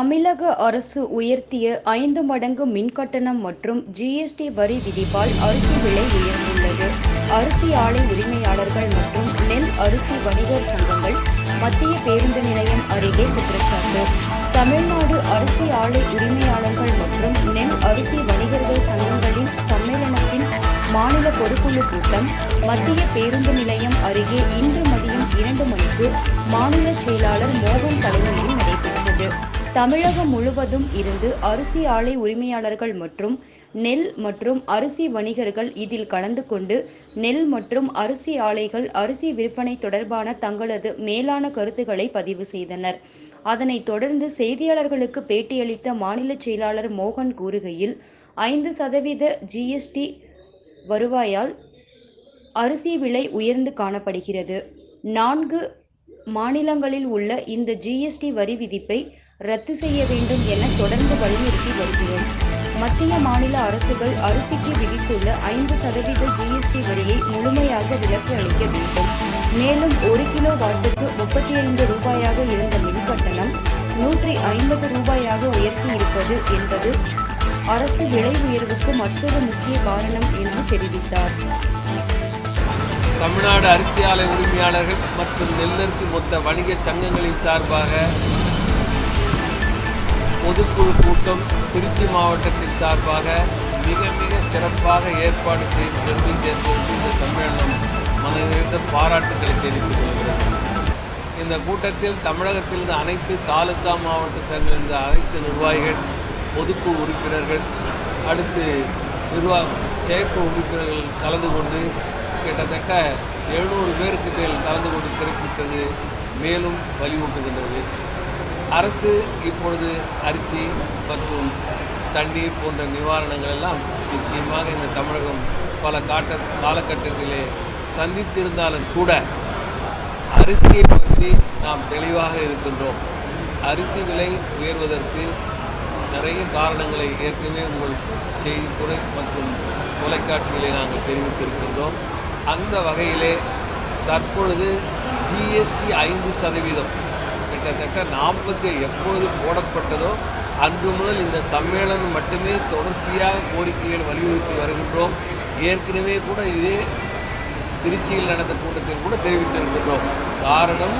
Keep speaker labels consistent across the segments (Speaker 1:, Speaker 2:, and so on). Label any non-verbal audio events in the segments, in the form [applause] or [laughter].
Speaker 1: தமிழக அரசு உயர்த்திய ஐந்து மடங்கு மின்கட்டணம் மற்றும் ஜிஎஸ்டி வரி விதிப்பால் அரிசி விலை உயர்ந்துள்ளது. அரிசி ஆலை உரிமையாளர்கள் மற்றும் நெல் அரிசி வணிகர் சங்கங்கள் மத்திய பேருந்து நிலையம் அருகே குற்றச்சாட்டு. தமிழ்நாடு அரிசி ஆலை உரிமையாளர்கள் மற்றும் நெல் அரிசி வணிகர்கள் சங்கங்களின் சம்மேளனத்தின் மாநில பொதுக்குழு கூட்டம் மத்திய பேருந்து நிலையம் அருகே இன்று மதியம் இரண்டு மணிக்கு மாநில செயலாளர் மோகன் தலைமையில் நடைபெற்றது. தமிழகம் முழுவதும் இருந்து அரிசி ஆலை உரிமையாளர்கள் மற்றும் நெல் மற்றும் அரிசி வணிகர்கள் இதில் கலந்து கொண்டு நெல் மற்றும் அரிசி ஆலைகள் அரிசி விற்பனை தொடர்பான தங்களது மேலான கருத்துக்களை பதிவு செய்தனர். அதனைத் தொடர்ந்து செய்தியாளர்களுக்கு பேட்டியளித்த மாநில செயலாளர் மோகன் கூறுகையில் ஐந்து சதவீத ஜிஎஸ்டி வருவாயால் அரிசி விலை உயர்ந்து காணப்படுகிறது. நான்கு மாநிலங்களில் உள்ள இந்த ஜிஎஸ்டி வரி விதிப்பை ரத்து செய்ய வேண்டும் என தொடர்ந்து வலியுறுத்தி வருகிறோம். மத்திய மாநில அரசுகள் அரிசிக்கு விதித்துள்ள ஐந்து சதவீத ஜிஎஸ்டி வரியை முழுமையாக விலக்கு அளிக்க வேண்டும். மேலும் ஒரு கிலோ வாட்டுக்கு முப்பத்தி ஐந்து ரூபாயாக இருந்த மின்கட்டணம் நூற்றி ஐம்பது ரூபாயாக உயர்த்தி இருப்பது என்பது அரசு விலை உயர்வுக்கு மற்றொரு முக்கிய காரணம் என்று தெரிவித்தார்.
Speaker 2: தமிழ்நாடு அரிசி ஆலை உரிமையாளர்கள் மற்றும் நெல்லரிசி மொத்த வணிக சங்கங்களின் சார்பாக பொதுக்குழு கூட்டம் திருச்சி மாவட்டத்தின் சார்பாக மிக மிக சிறப்பாக ஏற்பாடு செய்து பெருமை சேர்ந்திருக்கும் இந்த சம்மேளனம் மனதிலிருந்து பாராட்டுக்களை தெரிவித்துக் கொள்கிறேன். இந்த கூட்டத்தில் தமிழகத்திலிருந்து அனைத்து தாலுகா மாவட்ட சங்கங்களின் அனைத்து நிர்வாகிகள் பொதுக்குழு உறுப்பினர்கள் அடுத்து நிர்வாக செயற்குழு உறுப்பினர்கள் கலந்து கொண்டு கிட்டத்தட்ட எழுநூறு பேருக்கு மேல் கலந்து கொண்டு சிறப்பித்தது மேலும் வலியூட்டுகின்றது அரசு இப்பொழுது அரிசி மற்றும் தண்ணீர் போன்ற நிவாரணங்கள் எல்லாம் நிச்சயமாக இந்த தமிழகம் பல காட்ட காலகட்டத்திலே சந்தித்திருந்தாலும் கூட அரிசியை பற்றி நாம் தெளிவாக இருக்கின்றோம். அரிசி விலை உயர்வதற்கு நிறைய காரணங்களை ஏற்கனவே உங்கள் செய்தித்துறை மற்றும் தொலைக்காட்சிகளை நாங்கள் தெரிவித்திருக்கின்றோம். அந்த வகையிலே தற்பொழுது ஜிஎஸ்டி ஐந்து சதவீதம் கிட்டத்தட்ட நாற்பத்தி எப்பொழுது போடப்பட்டதோ அன்று முதல் இந்த சம்மேளனம் மட்டுமே தொடர்ச்சியாக கோரிக்கைகள் வலியுறுத்தி வருகின்றோம். ஏற்கனவே கூட இதே திருச்சியில் நடந்த கூட்டத்தில் கூட தெரிவித்திருக்கின்றோம். காரணம்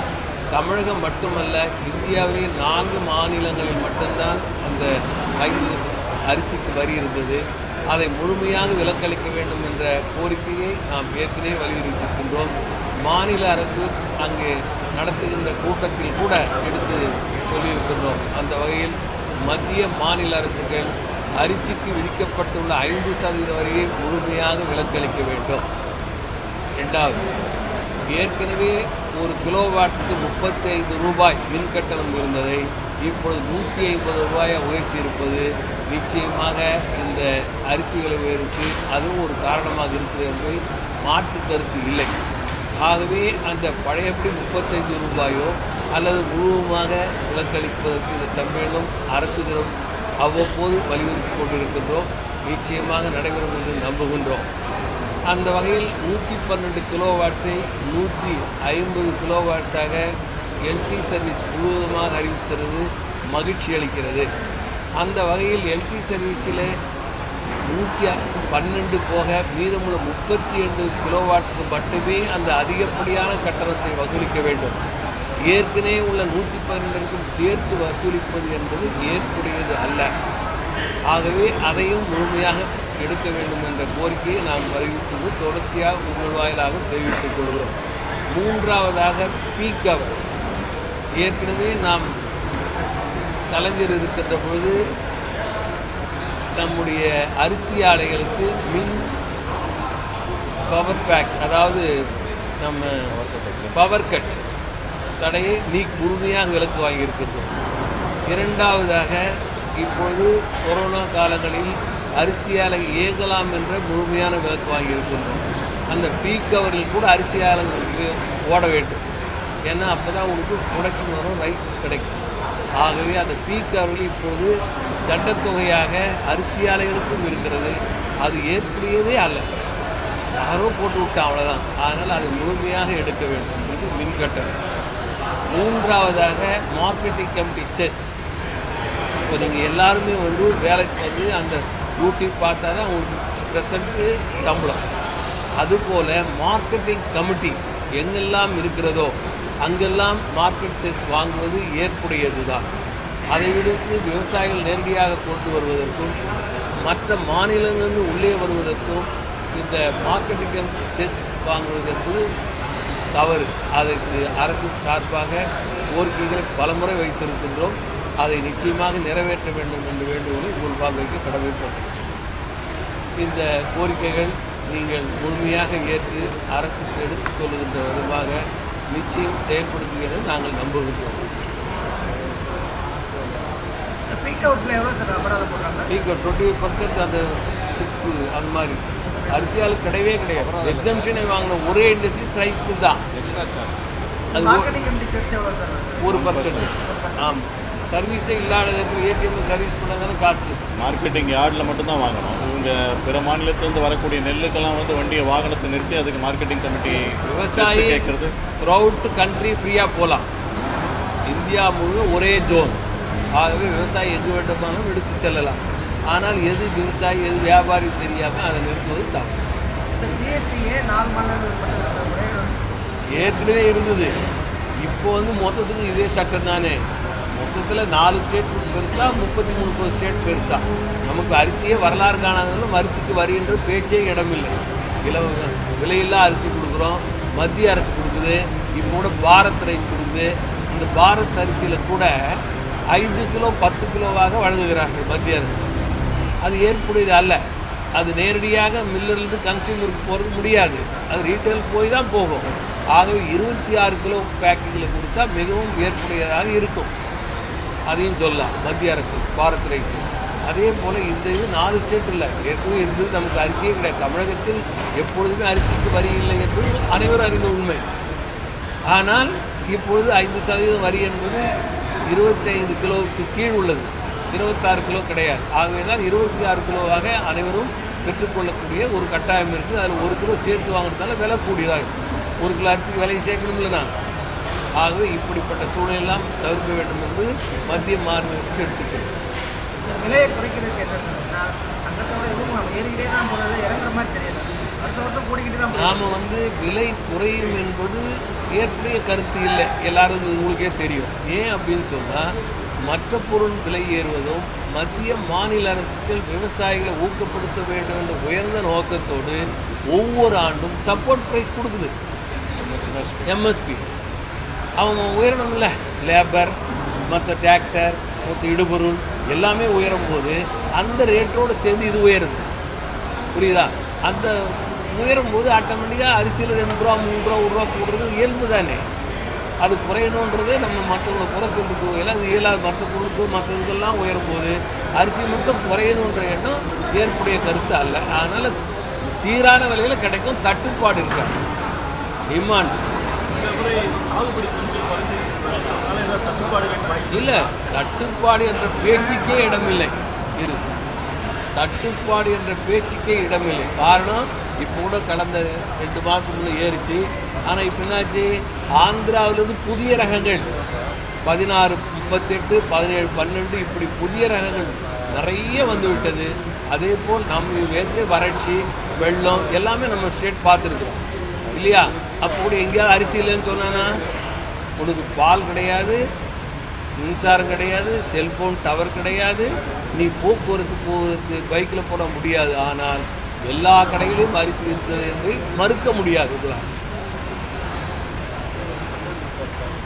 Speaker 2: தமிழகம் மட்டுமல்ல இந்தியாவிலேயே நான்கு மாநிலங்களில் மட்டும்தான் அந்த ஐந்து அரிசிக்கு வரி இருந்தது. அதை முழுமையாக விலக்களிக்க வேண்டும் என்ற கோரிக்கையை நாம் ஏற்கனவே வலியுறுத்தியிருக்கின்றோம். மாநில அரசு அங்கே நடத்துகின்ற கூட்டத்தில் கூட எடுத்து சொல்லியிருக்கின்றோம். அந்த வகையில் மத்திய மாநில அரசுகள் அரிசிக்கு விதிக்கப்பட்டுள்ள ஐந்து சதவீத வரியை முழுமையாக விலக்களிக்க வேண்டும். ரெண்டாவது ஏற்கனவே ஒரு கிலோ முப்பத்தைந்து ரூபாய் மின் கட்டணம் இருந்ததை இப்பொழுது நூற்றி ஐம்பது ரூபாயை உயர்த்தி இருப்பது நிச்சயமாக இந்த அரிசி விலை உயர்வுக்கு அதுவும் ஒரு காரணமாக இருக்கிறது என்பதை மாற்று கருத்து இல்லை. ஆகவே அந்த பழையபடி முப்பத்தைந்து ரூபாயோ அல்லது முழுவதுமாக விலக்களிப்பதற்கு இந்த சம்மேளனம் அரசுகளும் அவ்வப்போது வலியுறுத்தி கொண்டிருக்கின்றோம். நிச்சயமாக நடைபெறும் என்று நம்புகின்றோம். அந்த வகையில் நூற்றி பன்னெண்டு கிலோ வாட்ஸை நூற்றி ஐம்பது கிலோ வாட்ஸாக எல்டி சர்வீஸ் முழுவதுமாக அறிவித்திருது மகிழ்ச்சி அளிக்கிறது. அந்த வகையில் எல்டி சர்வீஸில் நூற்றி பன்னெண்டு போக மீதமுள்ள முப்பத்தி ரெண்டு கிலோவாட்ஸுக்கு மட்டுமே அந்த அதிகப்படியான கட்டணத்தை வசூலிக்க வேண்டும். ஏற்கனவே உள்ள நூற்றி பன்னெண்டுக்கும் சேர்த்து வசூலிப்பது என்பது ஏற்புடையது அல்ல. ஆகவே அதையும் முழுமையாக எடுக்க வேண்டும் என்ற கோரிக்கையை நாம் வலியுறுத்துவது தொடர்ச்சியாக உங்கள் வாயிலாக தெரிவித்துக் கொள்கிறோம் மூன்றாவதாக பீக் ஹவர்ஸ். ஏற்கனவே நாம் கலைஞர் இருக்கின்ற பொழுது நம்முடைய அரிசி ஆலைகளுக்கு மின் பவர் பேக் அதாவது நம்ம பவர் கட் தடையை நீக்கி முழுமையாக விலக்கு வாங்கியிருக்கின்றோம். இரண்டாவதாக இப்பொழுது கொரோனா காலங்களில் அரிசி ஆலை இயங்கலாம் என்ற முழுமையான விலக்கு வாங்கியிருக்கின்றோம். அந்த பீக் கவரில் கூட அரிசி ஆலை ஓட வேண்டும். ஏன்னா அப்போ தான் உங்களுக்கு ப்ரொடக்ஷன் வரும் ரைஸ் கிடைக்கும். ஆகவே அந்த பீக் அவர்கள் இப்பொழுது தண்டத்தொகையாக அரிசியாலைகளுக்கும் இருக்கிறது. அது ஏற்புடையதே அல்ல. யாரோ போட்டு விட்டா அவ்வளோதான் அதனால் அதை முழுமையாக எடுக்க வேண்டும். இது மின்கட்டணம். மூன்றாவதாக மார்க்கெட்டிங் கமிட்டி செஸ் இப்போ நீங்கள் எல்லாருமே வந்து வேலைக்கு வந்து அந்த யூடியூப் பார்த்தா தான் உங்களுக்கு ப்ரெசண்ட்டு சம்பளம். அதுபோல் மார்க்கெட்டிங் கமிட்டி எங்கெல்லாம் இருக்கிறதோ அங்கெல்லாம் மார்க்கெட் செஸ் வாங்குவது ஏற்புடையது தான் அதை விடுத்து விவசாயிகள் நேரடியாக கொண்டு வருவதற்கும் மற்ற மாநிலங்களிலிருந்து உள்ளே வருவதற்கும் இந்த மார்க்கெட்டுக்கு செஸ் வாங்குவது என்பது தவறு. அதற்கு அரசு சார்பாக கோரிக்கைகளை பலமுறை வைத்திருக்கின்றோம். அதை நிச்சயமாக நிறைவேற்ற வேண்டும் என்ற வேண்டுகோளை உங்கள் பார்வைக்கு கடமைப்பட்டிருக்கிறேன். இந்த கோரிக்கைகள் நீங்கள் முழுமையாக ஏற்று அரசுக்கு எடுத்துச் சொல்லுகின்ற விதமாக நிச்சயம் செயல்படுத்துகிறது நாங்கள் நம்புகின்றோம்.
Speaker 3: பீக் ஹவர்ஸில் எவ்வளோ சார் அபராதம் போடுறாங்க?
Speaker 2: பீக் டுவெண்ட்டி பர்சன்ட் அந்த சிக்ஸ் அந்த மாதிரி. அரிசியால் கிடையவே கிடையாது. எக்ஸம்ஷனை வாங்கின ஒரே இண்டஸ்ட்ரி ஸ்ட்ரைஸ் மில் தான். அது ஒ-
Speaker 3: மார்க்கெட்டிங் கமிட்டி செஸ் எவ்வளோ சார்
Speaker 2: ஒரு பர்சன்ட் ஆமாம் சர்வீஸே இல்லாத இடத்துல ஏடிஎம்ல சர்வீஸ் பண்ணால் தானே காசு.
Speaker 4: மார்க்கெட்டிங் யார்டில் மட்டும்தான் வாங்கணும். இவங்க பிற மாநிலத்திலேருந்து வரக்கூடிய நெல்லுக்கெல்லாம் வந்து வண்டியை வாகனத்தை நிறுத்தி அதுக்கு மார்க்கெட்டிங் கமிட்டி
Speaker 2: விவசாயி
Speaker 4: கேட்குறது
Speaker 2: த்ரூஅவுட் கண்ட்ரி ஃப்ரீயாக போகலாம் இந்தியா முழு ஒரே ஜோன் ஆகவே விவசாயி எங்கு வேண்டுமானாலும் எடுத்து செல்லலாம். ஆனால் எது விவசாயி எது வியாபாரி தெரியாமல் அதை நிறுத்துவது தவறு.
Speaker 3: ஒரே
Speaker 2: ஏற்கனவே இருந்தது. இப்போ வந்து மொத்தத்துக்கு இதே சட்டம் தானே. மொத்தத்தில் நாலு ஸ்டேட் பெருசாக முப்பத்தி மூணு முப்பது ஸ்டேட் பெருசாக நமக்கு அரிசியே வரலாறு காணாதாலும் அரிசிக்கு வரின்ற பேச்சே இடமில்லை. இல விலையில்லா அரிசி கொடுக்குறோம் மத்திய அரசு கொடுக்குது இப்போ கூட பாரத் ரைஸ் கொடுக்குது. இந்த பாரத் அரிசியில் கூட ஐந்து கிலோ பத்து கிலோவாக வழங்குகிறார்கள் மத்திய அரசு. அது ஏற்புடையது அல்ல? அது நேரடியாக மில்லர்லேருந்து கன்சியூமருக்கு போகிறது முடியாது. அது ரீட்டைல் போய் தான் போகும். ஆகவே இருபத்தி ஆறு கிலோ பேக்கிங்கில் கொடுத்தா மிகவும் ஏற்புடையதாக இருக்கும். அதையும் சொல்லலாம். மத்திய அரசு பாரத் ரைஸ் அதே போல் இந்த இது நாலு ஸ்டேட் இல்லை. ஏற்கனவே இருந்தது நமக்கு அரிசியே கிடையாது. தமிழகத்தில் எப்பொழுதுமே அரிசிக்கு வரி இல்லை என்பது அனைவரும் அறிந்த உண்மை. ஆனால் இப்பொழுது ஐந்து சதவீதம் வரி என்பது இருபத்தைந்து கிலோவுக்கு கீழ் உள்ளது. இருபத்தாறு கிலோ கிடையாது. ஆகவே தான் இருபத்தி ஆறு கிலோவாக அனைவரும் பெற்றுக்கொள்ளக்கூடிய ஒரு கட்டாயம் இருக்குது. அதில் ஒரு கிலோ சேர்த்து வாங்குறதால விலை கூடியதாக இருக்கும். ஒரு கிலோ அரிசிக்கு விலையை சேர்க்கணும்ல நாங்கள் ஆகவே இப்படிப்பட்ட சூழலெல்லாம் தவிர்க்க வேண்டும் என்று மத்திய மாநில அரசுக்கு எடுத்துச் சொல்லுங்கள்
Speaker 3: இந்த விலையை குறைக்கிறதுக்கு என்ன சார்? நான் அங்கத்தோட எதுவும் நம்ம ஏறிக்கிட்டே தான் போகிறது இறங்குற மாதிரி தெரியல வருஷம் வருஷம் கூடிக்கிட்டு தான் போகுது.
Speaker 2: நாம் வந்து விலை குறையும் என்பது ஏற்புடைய கருத்து இல்லை. எல்லாரும் உங்களுக்கே தெரியும். ஏன் அப்படின்னு சொன்னால் மற்ற பொருள் விலை ஏறுவதும் மத்திய மாநில அரசுகள் விவசாயிகளை ஊக்கப்படுத்த வேண்டும் என்ற உயர்ந்த நோக்கத்தோடு ஒவ்வொரு ஆண்டும் சப்போர்ட் ப்ரைஸ் கொடுக்குது. எம்எஸ்பி அவங்க உயரணும்ல. லேபர் மற்ற டிராக்டர் மற்ற இடுபொருள் எல்லாமே உயரும் போது அந்த ரேட்டோடு சேர்ந்து இது உயருது. புரியுதா? அந்த உயரும் போது ஆட்டோமேட்டிக்காக அரிசியில் ரெண்டு ரூபா மூணு ரூபா ஒரு ரூபா போடுறது இயல்பு தானே. அது குறையணுன்றதே நம்ம மற்றவங்களை குறை சொல்லிட்டு போகல அது இயலாது மற்ற பொருளுக்கு மற்ற இதெல்லாம் உயரும் போது அரிசி மட்டும் குறையணுன்ற எண்ணம் ஏற்புடைய கருத்து அல்ல. அதனால் சீரான விலையில் கிடைக்கும் தட்டுப்பாடு இருக்காது. டிமாண்ட் இல்லை தட்டுப்பாடு என்ற பேச்சுக்கே இடமில்லை. இது தட்டுப்பாடு என்ற பேச்சுக்கே இடமில்லை. காரணம் இப்போ கூட கடந்த ரெண்டு மாதத்துக்கு முன்னே ஏறிச்சு. ஆனால் இப்போ என்னாச்சு? ஆந்திராவிலேருந்து புதிய ரகங்கள் பதினாறு முப்பத்தெட்டு பதினேழு பன்னெண்டு இப்படி புதிய ரகங்கள் நிறைய வந்துவிட்டது அதே போல் நம்ம ஏற்கனவே வறட்சி வெள்ளம் எல்லாமே நம்ம ஸ்டேட் பார்த்துருக்குறோம். இல்லையா? அப்போ கூட எங்கேயாவது அரிசி இல்லைன்னு சொன்னானா? உனக்கு பால் கிடையாது மின்சாரம் கிடையாது செல்போன் டவர் கிடையாது நீ போக்குவரத்து போவதற்கு பைக்கில் போட முடியாது. ஆனால் எல்லா கடைகளிலும் அரிசி இருந்தது என்று மறுக்க முடியாது உங்களால்.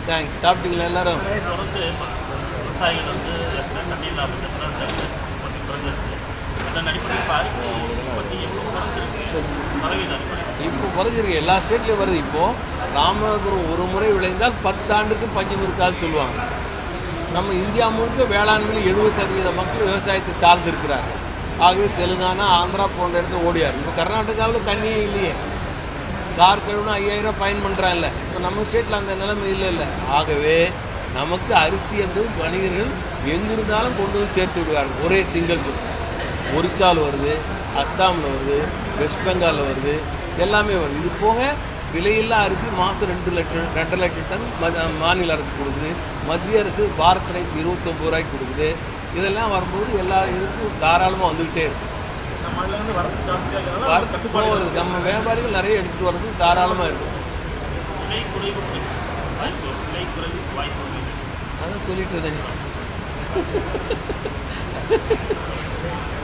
Speaker 2: தேங்க்ஸ் சாப்பிட்டீங்களா எல்லாரும்?
Speaker 5: விவசாயிகள் இப்போ குறைஞ்சிருக்கு
Speaker 2: எல்லா ஸ்டேட்லேயும் வருது. இப்போது ராமநாதபுரம் ஒரு முறை விளைந்தால் பத்தாண்டுக்கு பஞ்சம் இருக்காதுன்னு சொல்லுவாங்க. நம்ம இந்தியா முழுக்க வேளாண்மையில் எழுபது சதவீத மக்கள் விவசாயத்தை சார்ந்து இருக்கிறாங்க. ஆகவே தெலுங்கானா ஆந்திரா போன்ற இடத்துல ஓடியாரு. இப்போ கர்நாடகாவில் தண்ணியே இல்லையே. கார் கழுவுனா ஐயாயிரம் பயன் பண்ணுறாங்கல்ல இப்போ நம்ம ஸ்டேட்டில் அந்த நிலைமை இல்லை இல்லை ஆகவே நமக்கு அரிசி என்பது வணிகர்கள் எங்கிருந்தாலும் கொண்டு வந்து சேர்த்து விடுவார்கள். ஒரே சிங்கிள் ஒரிசாவில் வருது அஸ்ஸாமில் வருது வெஸ்ட் பெங்காலில் வருது எல்லாமே வருது இது போக விலையில்லா அரிசி மாதம் ரெண்டு லட்சம் ரெண்டரை லட்சம் டன் மாநில அரசு கொடுக்குது. மத்திய அரசு பாரத் ரைஸ் இருபத்தொம்பது ரூபாய்க்கு கொடுக்குது. இதெல்லாம் வரும்போது எல்லா இதுக்கும் தாராளமாக வந்துக்கிட்டே இருக்கு.
Speaker 5: இந்த மாநிலங்கள் வரது ஜாஸ்தியாக
Speaker 2: வரத்து போகிறது நம்ம வியாபாரிகள் நிறைய எடுத்துகிட்டு வர்றது தாராளமாக இருக்குது. அதான் சொல்லிட்டு இருந்தேன். [laughs]